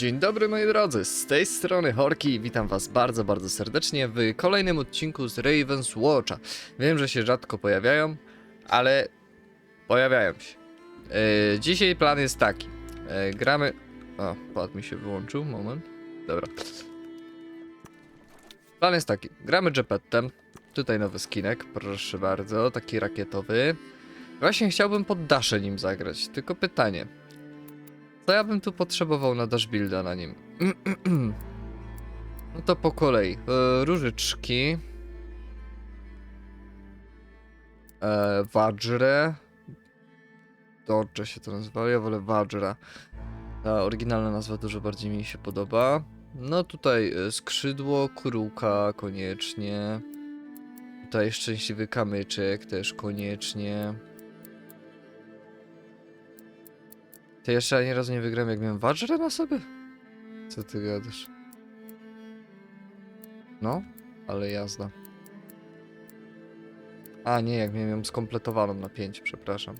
Dzień dobry moi drodzy, z tej strony Horki, witam was bardzo, bardzo serdecznie w kolejnym odcinku z Ravens Watcha. Wiem, że się rzadko pojawiają, ale pojawiają się. E, dzisiaj plan jest taki, e, gramy... O, pad mi się wyłączył, moment. Dobra. Plan jest taki, gramy Jepettem, tutaj nowy skinek, proszę bardzo, taki rakietowy. Właśnie chciałbym pod Dasze nim zagrać, tylko pytanie, co ja bym tu potrzebował na dash builda na nim? No to po kolei. E, różyczki. E, Wajrę. Dodge się to nazywa, ja wolę Wajra. Ta oryginalna nazwa dużo bardziej mi się podoba. No tutaj e, skrzydło, kurułka koniecznie. Tutaj szczęśliwy kamyczek też koniecznie. Ty jeszcze ani razu nie wygrałem, jak miałem Wajrę na sobie? Co ty gadasz? No, ale jazda. A nie, jak miałem ją skompletowaną na 5, przepraszam.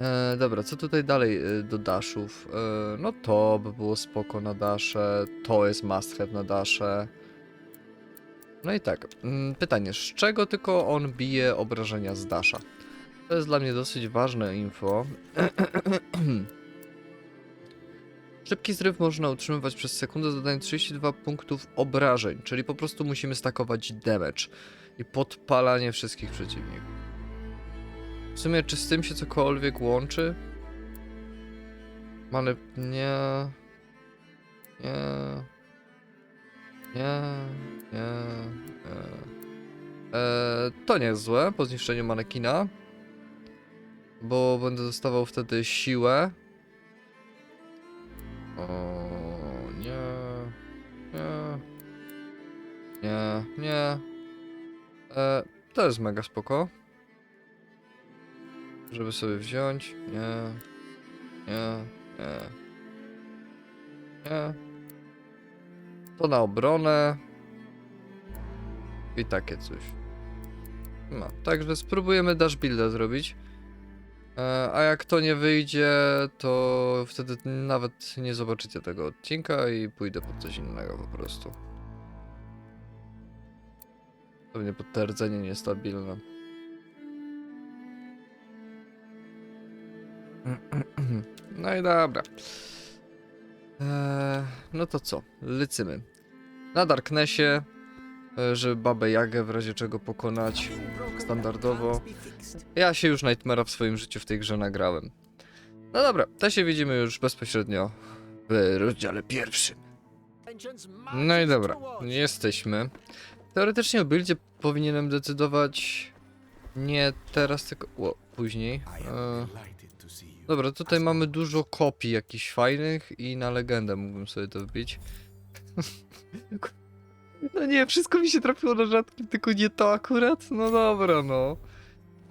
E, dobra, co tutaj dalej e, do daszów? E, no to by było spoko na dasze, to jest must have na dasze. No i tak, mm, pytanie, z czego tylko on bije obrażenia z dasza? To jest dla mnie dosyć ważne info. Szybki zryw można utrzymywać przez sekundę, dodając 32 punktów obrażeń, czyli po prostu musimy stakować damage i podpalanie wszystkich przeciwników. W sumie, czy z tym się cokolwiek łączy? Ale nie. Nie. Nie. Nie. nie. E, to nie jest złe po zniszczeniu manekina. Bo będę dostawał wtedy siłę. O nie. Nie. Nie, nie. E, to jest mega spoko. Żeby sobie wziąć. Nie. Nie. Nie. Nie. To na obronę. I takie coś. No, także spróbujemy dash zrobić. E, A jak to nie wyjdzie, to wtedy nawet nie zobaczycie tego odcinka i pójdę po coś innego po prostu. Pewnie potwierdzenie niestabilne. No i dobra. Eee, no to co? Lecimy. Na Darknessie, e, żeby Babę Jagę w razie czego pokonać standardowo. Ja się już Nightmare'a w swoim życiu w tej grze nagrałem. No dobra, to się widzimy już bezpośrednio w rozdziale pierwszym. No i dobra, jesteśmy. Teoretycznie o buildzie powinienem decydować nie teraz, tylko o, później. E, dobra, tutaj mamy dużo kopii jakichś fajnych i na legendę mógłbym sobie to wbić. No nie, wszystko mi się trafiło na rzadkim, tylko nie to akurat. No dobra, no.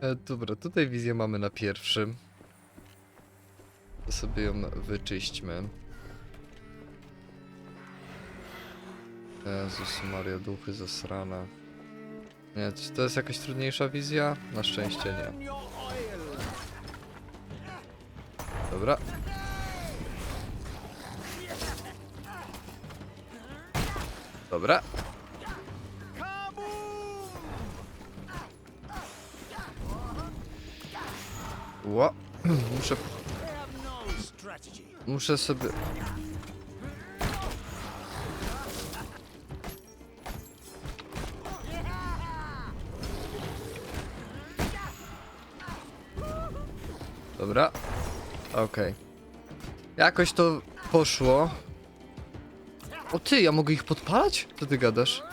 E, dobra, tutaj wizję mamy na pierwszym. To sobie ją wyczyśćmy. Jezus Maria, duchy zasrane. Nie, czy to jest jakaś trudniejsza wizja? Na szczęście nie. Dobra. Dobra. Ło. Muszę... Muszę sobie... Dobra. Okej. Jakoś to poszło. O ty, ja mogę ich podpalać? Co ty gadasz?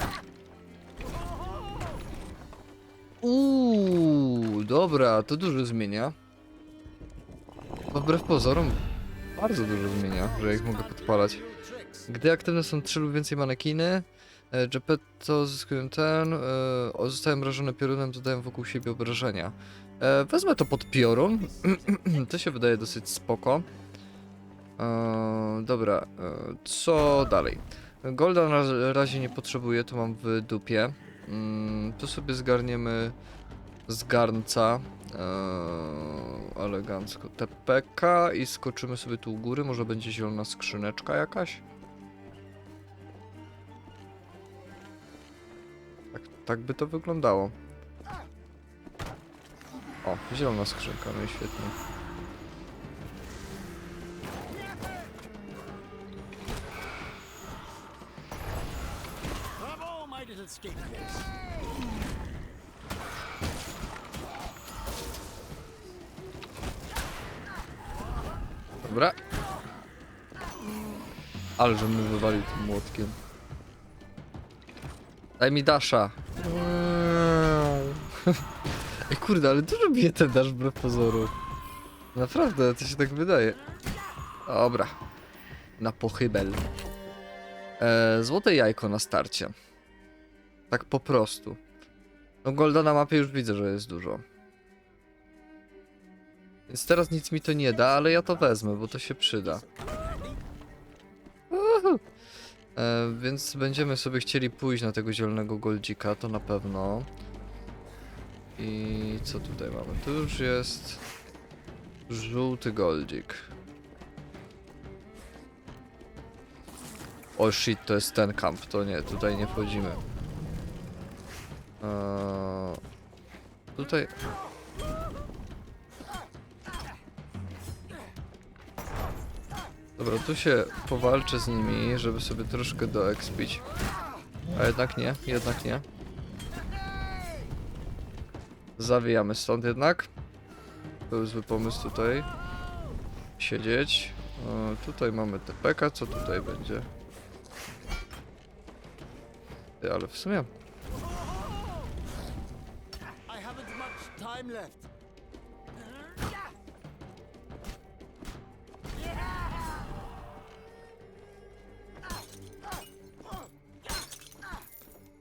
Uuu, dobra, to dużo zmienia. Wbrew pozorom, bardzo dużo zmienia, że ich mogę podpalać. Gdy aktywne są trzy lub więcej manekiny, e, Geppetto zyskują ten, e, zostają mrażone piorunem, dodają wokół siebie obrażenia. E, wezmę to pod piorun, to się wydaje dosyć spoko. E, dobra, e, co dalej? Golda na razie nie potrzebuję, to mam w dupie. Mm, to sobie zgarniemy z garnca eee, elegancko TPK i skoczymy sobie tu u góry. Może będzie zielona skrzyneczka jakaś? Tak, tak by to wyglądało. O, zielona skrzynka, no i świetnie. Little scapegoats. Dobra. Ale że mnie wywalił tym młotkiem. Daj mi dasza. Ej kurde, ale dużo bije ten dasz wbrew pozoru. Naprawdę, to się tak wydaje. Dobra. Na pochybel. E, złote jajko na starcie. Tak po prostu. No golda na mapie już widzę, że jest dużo. Więc teraz nic mi to nie da, ale ja to wezmę, bo to się przyda. Uhu. E, więc będziemy sobie chcieli pójść na tego zielonego goldzika, to na pewno. I co tutaj mamy? Tu już jest żółty goldzik. O shit, to jest ten kamp, to nie, tutaj nie wchodzimy. Eee, tutaj... Dobra, tu się powalczę z nimi, żeby sobie troszkę doekspić. A jednak nie, jednak nie. Zawijamy stąd jednak. Był zły pomysł tutaj. Siedzieć. E, tutaj mamy TPK, co tutaj będzie? Ale w sumie... time left.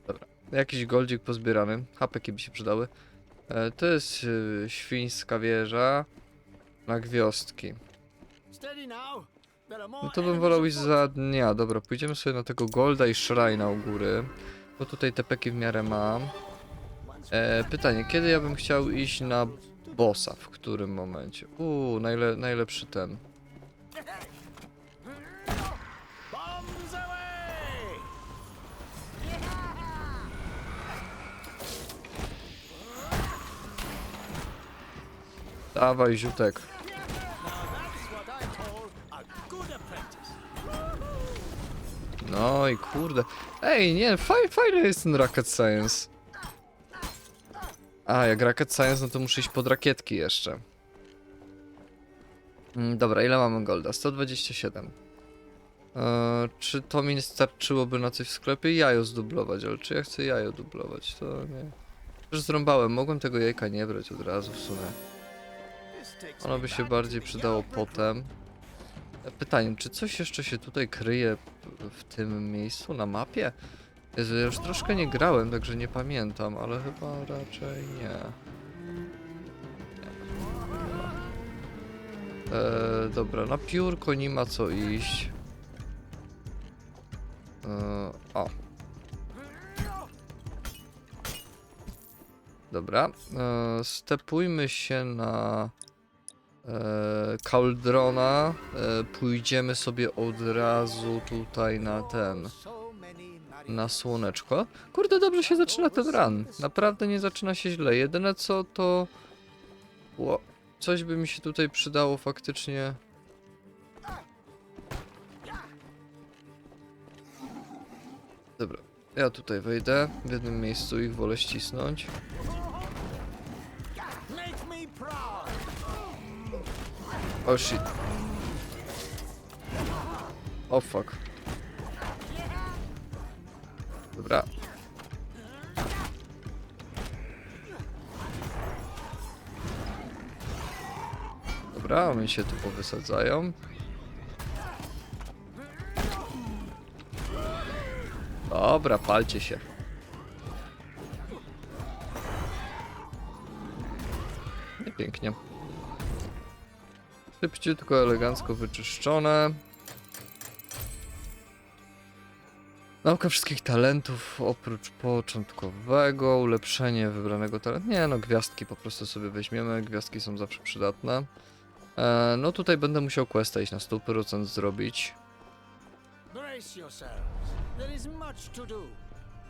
Dobra. Jakiś goldzik pozbierany. Hapeki by się przydały. E, to jest e, świńska wieża na gwiazdki. No to bym wolał iść za dnia. Dobra, pójdziemy sobie na tego golda i shrina u góry. Bo tutaj te peki w miarę mam. E, pytanie, kiedy ja bym chciał iść na bossa? W którym momencie? Uuu, najle najlepszy ten. Dawaj, ziutek. No i kurde. Ej, nie, faj, fajny jest ten Rocket Science. A, jak Rocket Science, no to muszę iść pod rakietki jeszcze. Mm, dobra, ile mamy golda? 127. Eee, czy to mi starczyłoby na coś w sklepie? Jajo zdublować, ale czy ja chcę jajo dublować? To nie. Już zrąbałem, mogłem tego jajka nie brać od razu w sumie. Ono by się bardziej przydało potem. E, Pytanie, czy coś jeszcze się tutaj kryje w tym miejscu na mapie? Jezu, ja już troszkę nie grałem, także nie pamiętam, ale chyba raczej nie. Nie ma. E, dobra, na piórko nie ma co iść. E, o. Dobra, e, stepujmy się na e, Cauldrona. E, pójdziemy sobie od razu tutaj na ten, na słoneczko. Kurde, dobrze się zaczyna ten run. Naprawdę nie zaczyna się źle. Jedyne co to... Ło, coś by mi się tutaj przydało faktycznie... Dobra, ja tutaj wejdę. W jednym miejscu ich wolę ścisnąć. Oh shit. Oh fuck. Dobra. Dobra, oni się tu powysadzają. Dobra, palcie się. I pięknie. Szybciutko, elegancko wyczyszczone. Nauka wszystkich talentów oprócz początkowego, ulepszenie wybranego talentu. Nie no, gwiazdki po prostu sobie weźmiemy, gwiazdki są zawsze przydatne. E, no tutaj będę musiał questa iść na 100% zrobić,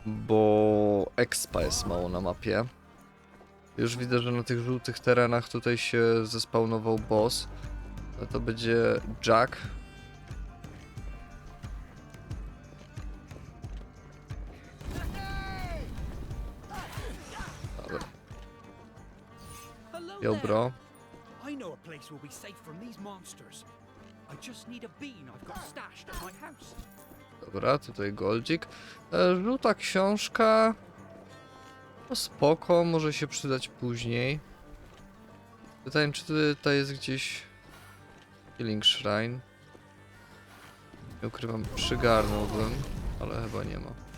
bo expa jest mało na mapie. Już widzę, że na tych żółtych terenach tutaj się zespawnował boss. No to będzie Jack. Hello yo there. bro. I know a place will be safe from these monsters. I just need a bean I've got stashed at my house. Dobra, tutaj goldzik. E, żółta książka. No spoko, może się przydać później. Pytanie, czy tutaj jest gdzieś Healing Shrine? Nie ukrywam, przygarnąłbym, ale chyba nie ma.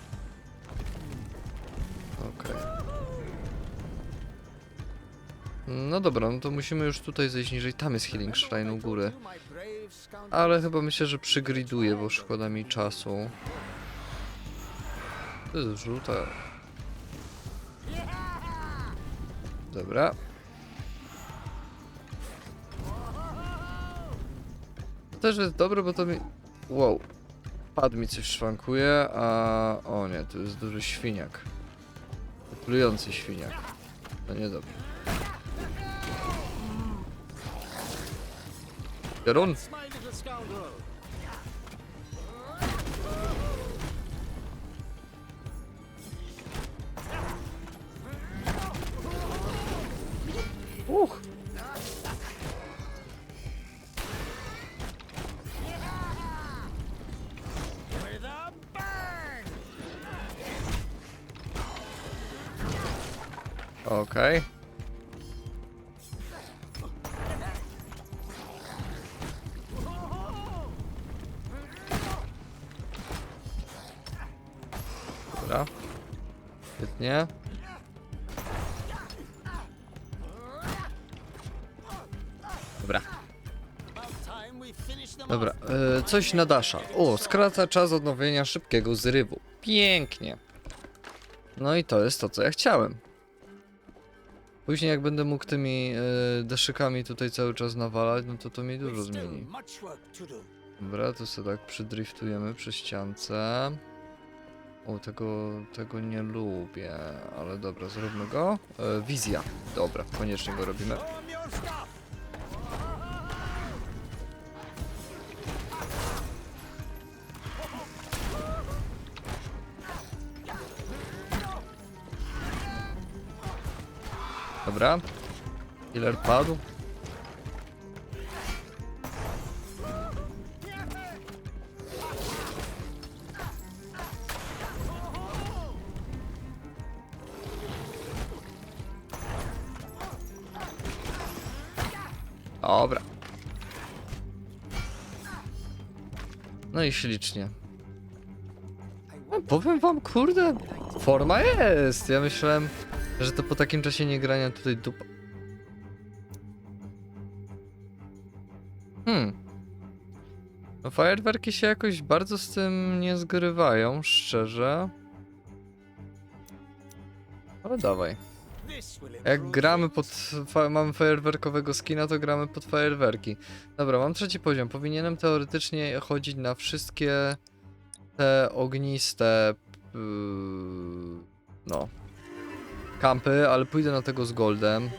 No dobra, no to musimy już tutaj zejść niżej. Tam jest Healing Shrine u góry. Ale chyba myślę, że przygriduję, bo szkoda mi czasu. To jest żółta. Dobra. To też jest dobre, bo to mi... Wow. Padł mi coś szwankuje, a... O nie, to jest duży świniak. Plujący świniak. No niedobrze. Piorun? Dobra. Dobra, e, coś na Dasha. O, skraca czas odnowienia szybkiego zrywu. Pięknie. No i to jest to, co ja chciałem. Później jak będę mógł tymi e, deszykami tutaj cały czas nawalać, no to to mi dużo zmieni. Dobra, to sobie tak przydriftujemy przy ściance. O, tego, tego nie lubię, ale dobra, zróbmy go. E, wizja. Dobra, koniecznie go robimy. Dobra. Killer padł. Dobra. No i ślicznie. No, powiem wam, kurde, forma jest. Ja myślałem, że to po takim czasie nie grania tutaj dupa. Hmm. No się jakoś bardzo z tym nie zgrywają, szczerze. Ale dawaj. Jak gramy pod. Fa mamy fajerwerkowego skina, to gramy pod fajerwerki. Dobra, mam trzeci poziom. Powinienem teoretycznie chodzić na wszystkie te ogniste. No. Kampy, ale pójdę na tego z goldem.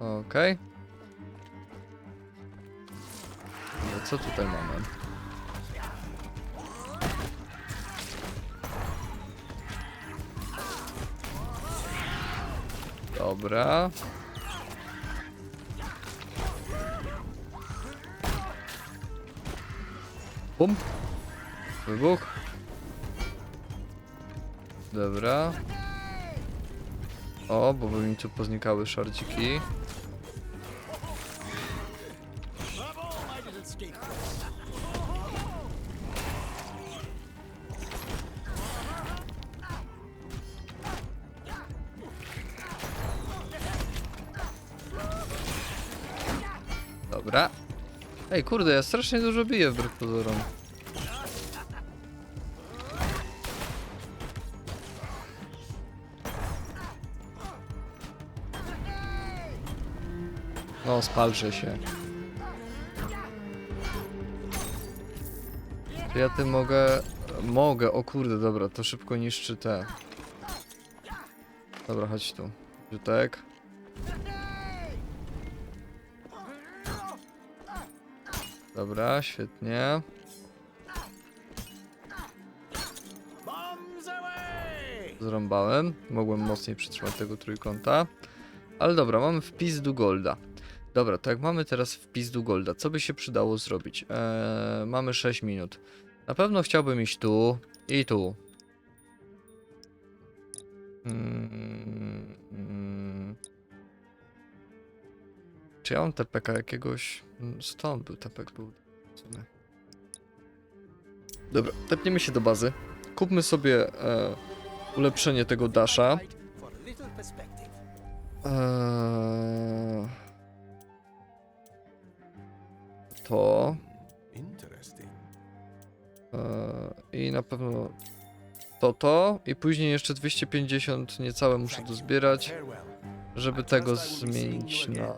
Okej. No co tutaj mamy? Dobra. Bum. Wybuch. Dobra. O, bo by mi tu poznikały scapegoat. Dobra. Ej, kurde, ja strasznie dużo biję wbrew pozorom. No, spalże się. Czy ja tym mogę... Mogę, o kurde, dobra, to szybko niszczy te. Dobra, chodź tu. Rzutek. Dobra, świetnie. Zrąbałem. Mogłem mocniej przytrzymać tego trójkąta. Ale dobra, mamy wpis do golda. Dobra, to jak mamy teraz wpis do golda, co by się przydało zrobić? Eee, mamy 6 minut. Na pewno chciałbym iść tu i tu. Mm, mm. Czy ja mam TPK jakiegoś? Mm, Stąd był TPK był. Dobra, tepniemy się do bazy. Kupmy sobie e, ulepszenie tego dasha. Right, For a little perspective. Eee, to. Eee, I na pewno to to. I później jeszcze 250 niecałe muszę dozbierać, żeby tego zmienić na.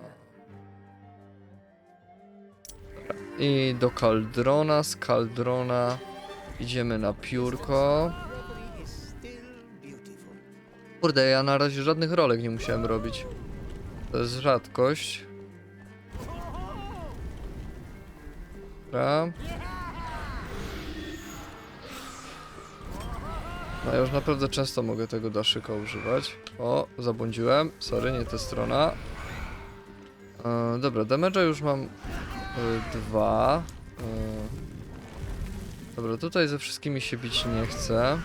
I do kaldrona. Z kaldrona idziemy na piórko. Kurde, ja na razie żadnych rolek nie musiałem robić. To jest rzadkość. Dobra. No ja już naprawdę często mogę tego daszyka używać. O, zabłądziłem. Sorry, nie ta strona. E, dobra, damage'a już mam e, dwa. E, dobra, tutaj ze wszystkimi się bić nie chcę.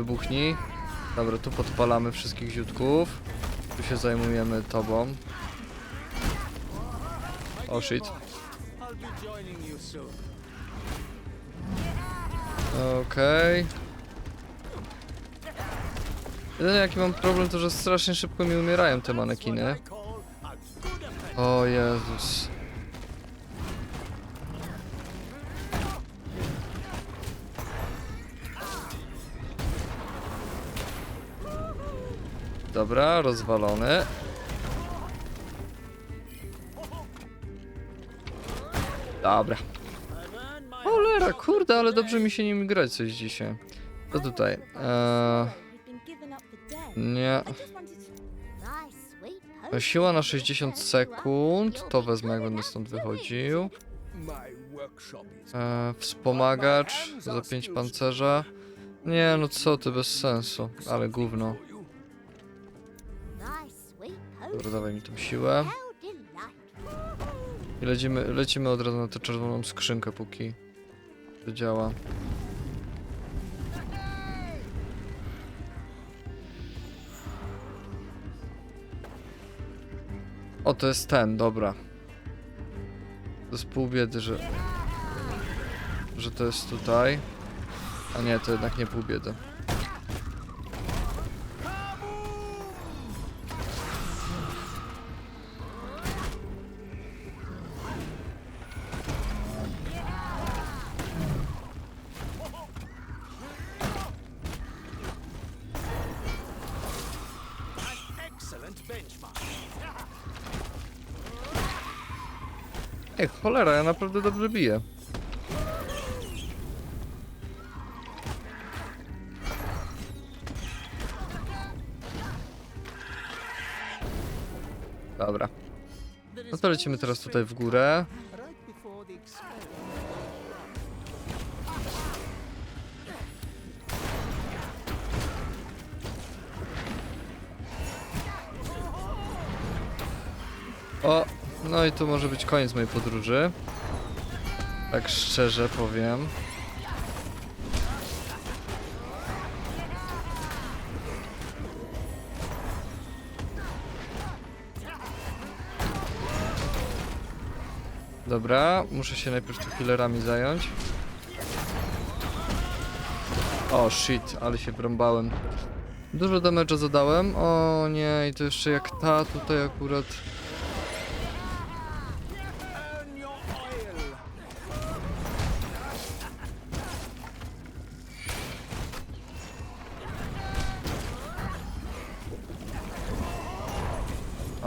Wybuchnij. Dobra, tu podpalamy wszystkich ziutków. Tu się zajmujemy tobą. O shit. Okej. Jedyny jaki mam problem to, że strasznie szybko mi umierają te manekiny. O Jezus. Dobra, rozwalony. Dobra. Cholera, kurde, ale dobrze mi się nim grać coś dzisiaj. To tutaj. Eee, nie. Siła na 60 sekund. To wezmę, jak będę stąd wychodził. Eee, wspomagacz za 5 pancerza. Nie, no co ty, bez sensu. Ale gówno. Dobra, dawaj mi tą siłę. I lecimy, lecimy od razu na tę czerwoną skrzynkę, póki to działa. O, to jest ten, dobra. To jest pół biedy, że... Że to jest tutaj. A nie, to jednak nie pół biedy. Cholera, ja naprawdę dobrze biję. Dobra. No to lecimy teraz tutaj w górę. O, no i tu może być koniec mojej podróży. Tak szczerze powiem. Dobra, muszę się najpierw tu healerami zająć. O shit, ale się brąbałem. Dużo damage'a zadałem. O nie, i to jeszcze jak ta tutaj akurat.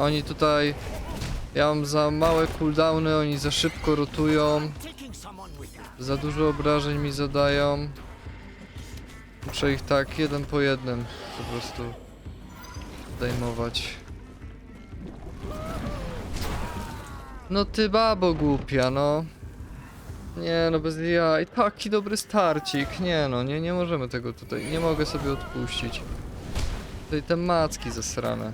Oni tutaj. Ja mam za małe cooldowny, oni za szybko rotują. Za dużo obrażeń mi zadają. Muszę ich tak jeden po jednym po prostu zdejmować. No ty babo głupia, no. Nie no, bez jaj. Taki dobry starcik. Nie no, nie, nie możemy tego tutaj. Nie mogę sobie odpuścić. Tutaj te macki zasrane.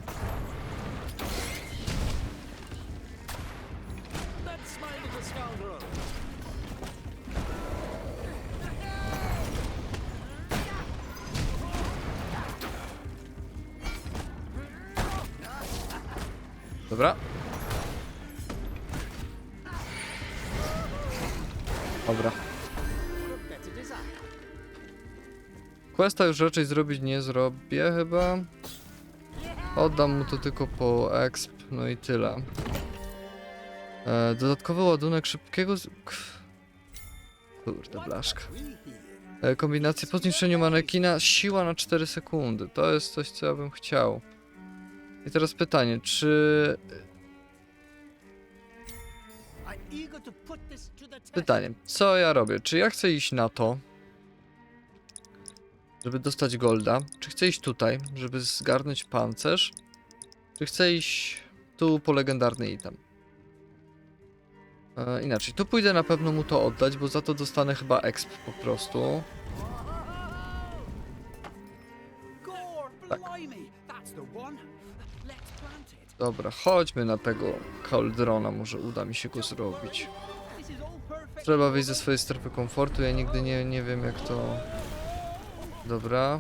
Już raczej zrobić nie zrobię chyba. Oddam mu to tylko po exp, no i tyle. E, dodatkowy ładunek szybkiego... Z... Kurde, blaszka. E, kombinacje po zniszczeniu manekina, siła na 4 sekundy. To jest coś, co ja bym chciał. I teraz pytanie, czy... Pytanie, co ja robię? Czy ja chcę iść na to, żeby dostać golda? Czy chcę iść tutaj, żeby zgarnąć pancerz? Czy chcę iść tu po legendarny item? E, inaczej, tu pójdę na pewno mu to oddać, bo za to dostanę chyba exp po prostu. Tak. Dobra, chodźmy na tego Cauldrona, może uda mi się go zrobić. Trzeba wyjść ze swojej strefy komfortu, ja nigdy nie, nie wiem jak to... Dobra.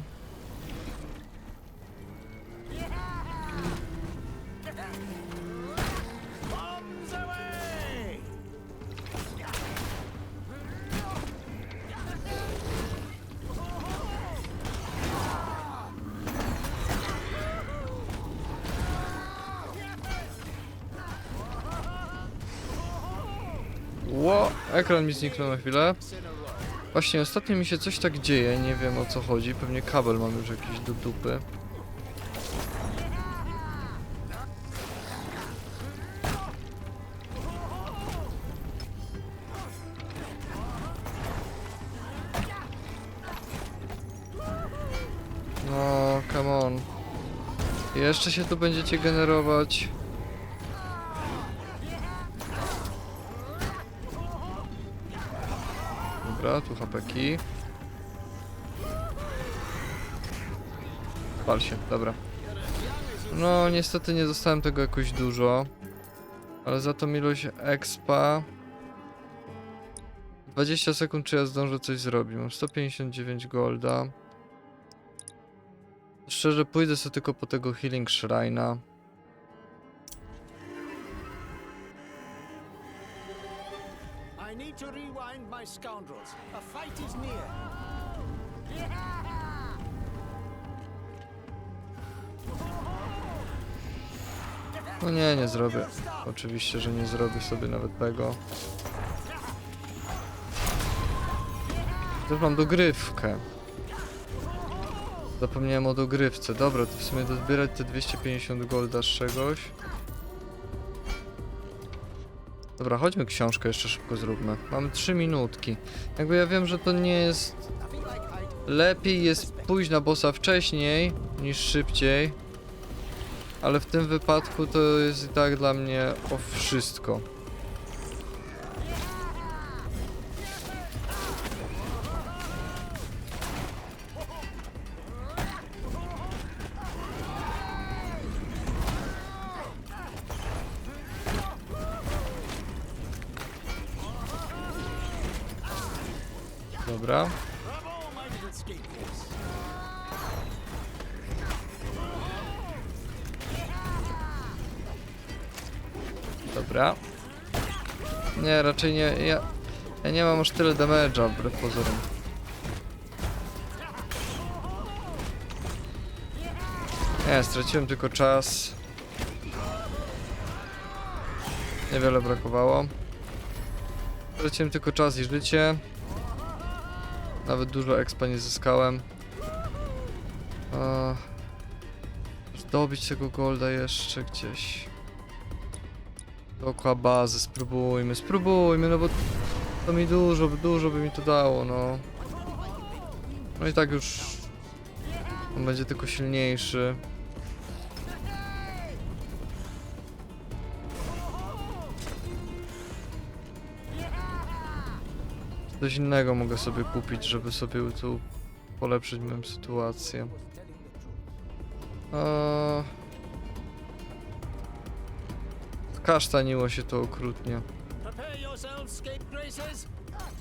Ło, ekran mi zniknął na chwilę. Właśnie ostatnio mi się coś tak dzieje, nie wiem o co chodzi. Pewnie kabel mam już jakiś do dupy. No, come on. Jeszcze się tu będziecie generować. Tu hapeki. Pal się, dobra. No, niestety nie dostałem tego jakoś dużo. Ale za to ilość expa. 20 sekund, czy ja zdążę coś zrobić. Mam 159 golda. Szczerze, pójdę sobie tylko po tego Healing Shrine'a. To rewind my scoundrels. A fight is near. No nie, nie zrobię. Oczywiście, że nie zrobię sobie nawet tego. Też mam dogrywkę. Zapomniałem o dogrywce. Dobra, to w sumie dozbierać te 250 golda z czegoś. Dobra, chodźmy książkę jeszcze szybko zróbmy. Mamy 3 minutki. Jakby ja wiem, że to nie jest... Lepiej jest pójść na bossa wcześniej niż szybciej. Ale w tym wypadku to jest i tak dla mnie o wszystko. Tyle damage'a wbrew pozorom. Nie, straciłem tylko czas. Niewiele brakowało. Straciłem tylko czas i życie. Nawet dużo expa nie zyskałem. A, Zdobyć tego golda jeszcze gdzieś. Dookoła bazy, spróbujmy, spróbujmy, no bo to mi dużo, dużo by mi to dało, no. No i tak już on będzie tylko silniejszy. Coś innego mogę sobie kupić, żeby sobie tu polepszyć moją sytuację. Eee... Kasztaniło się to okrutnie. Yourselves.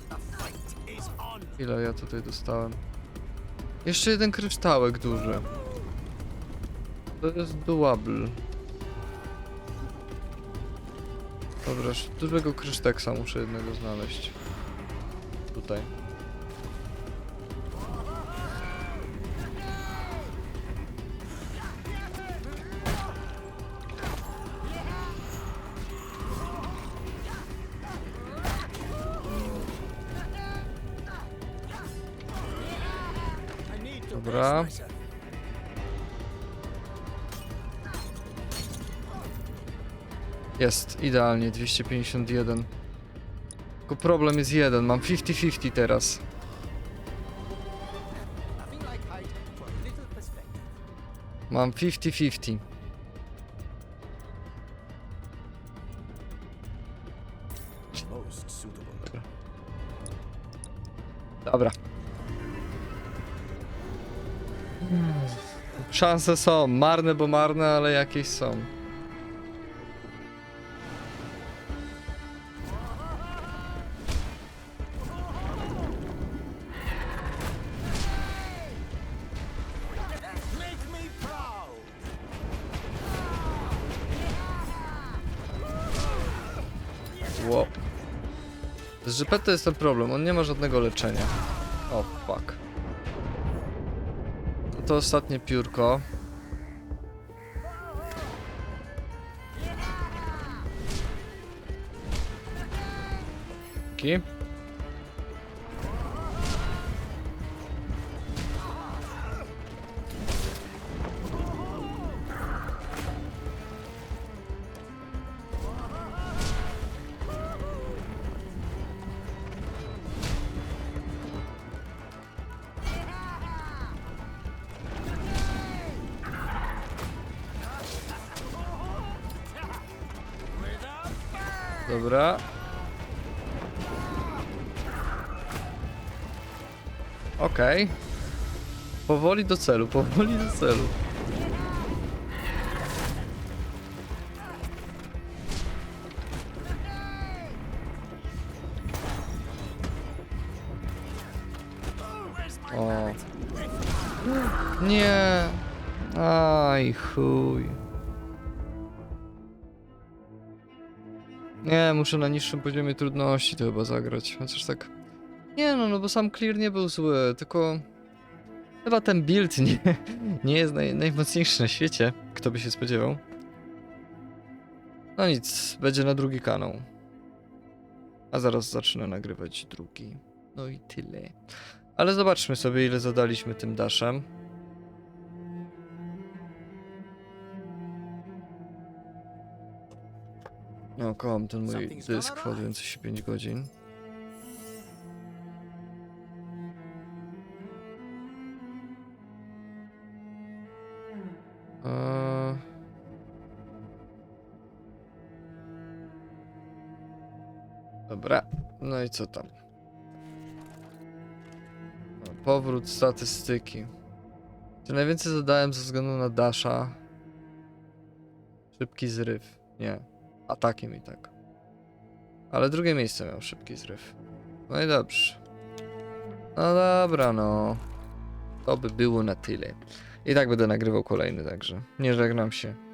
The fight is on. Ile ja tutaj dostałem? Jeszcze jeden kryształek duży. To jest doable. Dobra, dużego kryszteksa muszę jednego znaleźć. Tutaj. Jest, idealnie, 251. Tylko problem jest jeden, mam 50-50 teraz. Mam 50-50. Most suitable. Dobra. Szanse są, marne, bo marne, ale jakieś są. GP to jest ten problem, on nie ma żadnego leczenia. O, fuck. To ostatnie piórko. Dzięki. Dobra. Okej. Powoli do celu, powoli do celu. Na niższym poziomie trudności to chyba zagrać, chociaż tak... Nie no, no bo sam clear nie był zły, tylko... Chyba ten build nie, nie jest naj, najmocniejszy na świecie, kto by się spodziewał. No nic, będzie na drugi kanał. A zaraz zacznę nagrywać drugi. No i tyle. Ale zobaczmy sobie, ile zadaliśmy tym daszem. No, kołam ten mój dysk ładujący się 5 godzin. Eee... Dobra, no i co tam? No, powrót statystyki. Czy najwięcej zadałem ze względu na Dasha? Szybki zryw. Nie. Atakiem i tak. Ale drugie miejsce miał szybki zryw. No i dobrze. No dobra, no. To by było na tyle. I tak będę nagrywał kolejny, także nie żegnam się.